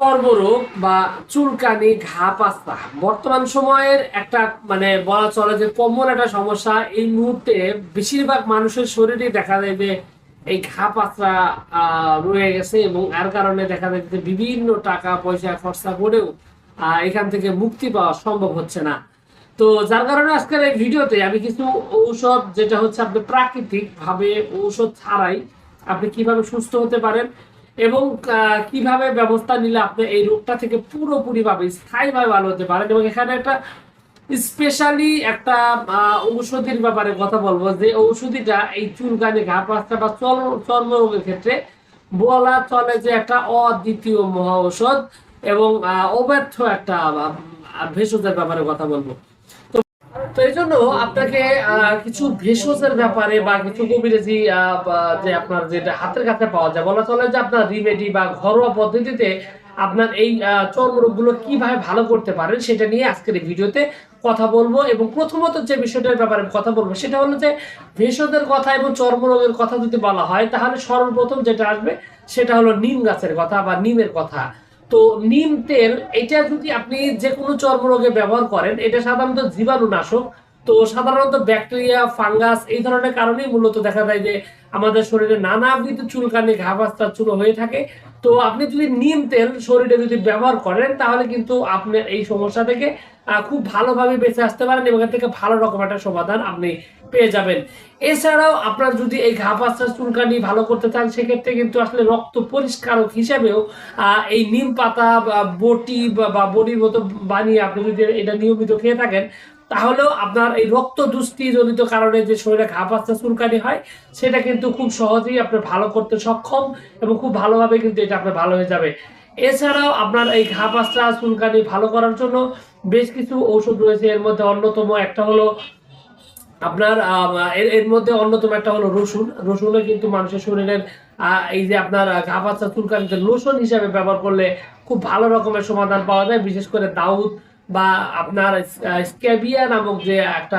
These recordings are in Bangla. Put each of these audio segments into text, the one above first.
চর্মরোগ বা চুলকানি, ঘা, পাস্তা। বর্তমান সময়ের একটা মানে বলা চলে যে কমন একটা সমস্যা, এই মুহূর্তে বেশিরভাগ মানুষের শরীরে দেখা যায় এই ঘা, পাস্তা রয়ে গেছে এবং এর কারণে দেখা যায় যে বিভিন্ন টাকা, পয়সা, খরচা করেও এখান থেকে মুক্তি পাওয়া সম্ভব হচ্ছে না। তো যার কারণে আজকের এই ভিডিওতে আমি কিছু ঔষধ, যেটা হচ্ছে আপনি প্রাকৃতিক ভাবে ঔষধ ছাড়াই আপনি কীভাবে সুস্থ হতে পারেন এবং কীভাবে ব্যবস্থা নিলে আপনি এই রোগটা থেকে পুরোপুরি ভাবে স্থায়ীভাবে ভালো হতে পারেন এবং এখানে একটা স্পেশালি একটা ঔষধির ব্যাপারে কথা বলব যে ঔষধিটা এই চুলকানি, ঘা পাস্তা বা চর্ম চর্মরোগের ক্ষেত্রে বলা চলে যে একটা অদ্বিতীয় মহা ঔষধ এবং অব্যর্থ একটা ভেষজের ব্যাপারে কথা বলব। তো এই জন্য আপনাকে কিছু ভেষজের ব্যাপারে বা কিছু কবিরাজি যে আপনার যেটা হাতের কাছে পাওয়া যায়, বলা চলে যে আপনার রিমেডি বা ঘরোয়া পদ্ধতিতে আপনার এই চর্মরোগগুলো কীভাবে ভালো করতে পারেন সেটা নিয়ে আজকের এই ভিডিওতে কথা বলব এবং প্রথমত যে বিষয়টার ব্যাপারে কথা বলব সেটা হলো যে ভেষজের কথা এবং চর্মরোগের কথা যদি বলা হয়, তাহলে সর্বপ্রথম যেটা আসবে সেটা হলো নিম গাছের কথা বা নিমের কথা। তো নিম তেল এটা যদি আপনি যে কোনো চর্মরোগে ব্যবহার করেন এটা সাধারণত জীবাণুনাশক। তো সাধারণত ব্যাকটেরিয়া, ফাঙ্গাস এই ধরনের কারণেই মূলত দেখা যায় যে আমাদের শরীরে নানা নানাবিধ চুলকানি ঘাবাস্তা চুলো হয়ে থাকে। তো আপনি যদি নিম তেল শরীরে যদি ব্যবহার করেন, তাহলে কিন্তু আপনার এই সমস্যা থেকে খুব ভালোভাবে বেঁচে আসতে পারেন এবং এর থেকে ভালো রকম একটা সমাধান আপনি পেয়ে যাবেন। এছাড়াও আপনার যদি এই ঘা পাস্তা চুলকানি ভালো করতে চান, সেক্ষেত্রে কিন্তু আসলে রক্ত পরিষ্কারক হিসাবেও এই নিম পাতা বা বটি বা- বা বড়ির মতো বানিয়ে আপনি যদি এটা নিয়মিত খেয়ে থাকেন তাহলেও আপনার এই রক্ত দুষ্টি জনিত কারণে যে শরীরে ঘা পাস্তা চুলকানি হয়, সেটা কিন্তু খুব সহজেই আপনি ভালো করতে সক্ষম এবং খুব ভালোভাবে কিন্তু এটা আপনার ভালো হয়ে যাবে। এছাড়াও আপনার এই ঘা পাস্তা চুলকানি ভালো করার জন্য বেশ কিছু ঔষধ রয়েছে। এর মধ্যে অন্যতম একটা হলো আপনার এর মধ্যে অন্যতম একটা হলো রসুন। রসুনও কিন্তু মানুষের শরীরের এই যে আপনার ঘা পাচ্ছা, চুলকানিতে লোশন হিসাবে ব্যবহার করলে খুব ভালো রকমের সমাধান পাওয়া যায়। বিশেষ করে দাউদ বা আপনার স্ক্যাবিয়া নামক যে একটা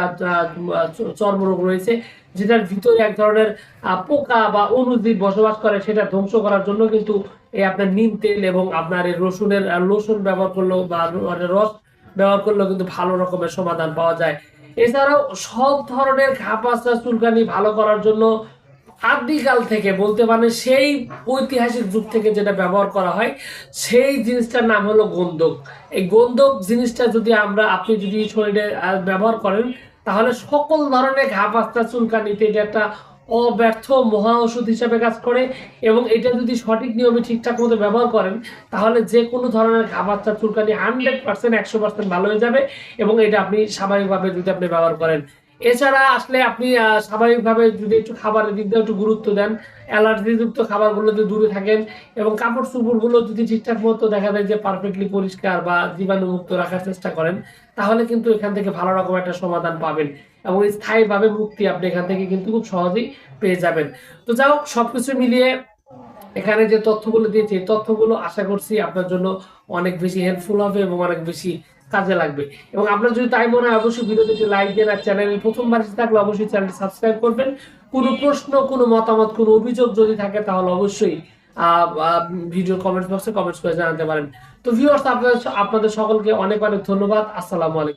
চর্মরোগ রয়েছে, যেটার ভিতরে এক ধরনের পোকা বা অনুজীব বসবাস করে, সেটা ধ্বংস করার জন্য কিন্তু এই আপনার নিম তেল এবং আপনার এই রসুনের লোশন ব্যবহার করলেও বা রস ব্যবহার করলেও কিন্তু ভালো রকমের সমাধান পাওয়া যায়। এছাড়াও সব ধরনের ঘা চুলকানি ভালো করার জন্য আদিকাল থেকে বলতে পারেন সেই ঐতিহাসিক যুগ থেকে যেটা ব্যবহার করা হয়, সেই জিনিসটার নাম হলো গন্ধক। এই গন্ধক জিনিসটা যদি আমরা, আপনি যদি শরীরে ব্যবহার করেন, তাহলে সকল ধরনের ঘা পাস্তা চুলকানিতে এটা একটা অব্যর্থ মহা ওষুধ হিসাবে কাজ করে এবং এটা যদি সঠিক নিয়মে ঠিকঠাক মতো ব্যবহার করেন, তাহলে যে কোনো ধরনের ঘা পাস্তা চুলকানি হান্ড্রেড পার্সেন্ট একশো পার্সেন্ট ভালো হয়ে যাবে এবং এটা আপনি স্বাভাবিকভাবে যদি আপনি ব্যবহার করেন। এছাড়া আসলে আপনি স্বাভাবিকভাবে যদি একটু খাবারের দিক দিয়ে একটু গুরুত্ব দেন, অ্যালার্জিযুক্ত যদি দূরে থাকেন এবং কাপড় চোপড়গুলো যদি ঠিকঠাক মতো দেখা যায় যে পারফেক্টলি পরিষ্কার বা জীবাণুমুক্ত রাখার চেষ্টা করেন, তাহলে কিন্তু এখান থেকে ভালো রকম একটা সমাধান পাবেন এবং স্থায়ীভাবে মুক্তি আপনি এখান থেকে কিন্তু খুব সহজেই পেয়ে যাবেন। তো যাই হোক, সবকিছু মিলিয়ে এখানে যে তথ্যগুলো দিয়েছি তথ্যগুলো আশা করছি আপনার জন্য অনেক বেশি হেল্পফুল হবে এবং অনেক বেশি কাজে লাগবে। এবং আপনার যদি তাই মনে হয়, অবশ্যই ভিডিওতে লাইক দেন আর চ্যানেল প্রথমবার এসে থাকলে অবশ্যই চ্যানেল সাবস্ক্রাইব করবেন। কোনো প্রশ্ন, কোনো মতামত, কোনো অভিযোগ যদি থাকে, তাহলে অবশ্যই ভিডিও কমেন্ট বক্সে কমেন্টস করে জানাতে পারেন। তো ভিউয়ার্স আপনাদের আপনাদের সকলকে অনেক অনেক ধন্যবাদ। আসসালামু আলাইকুম।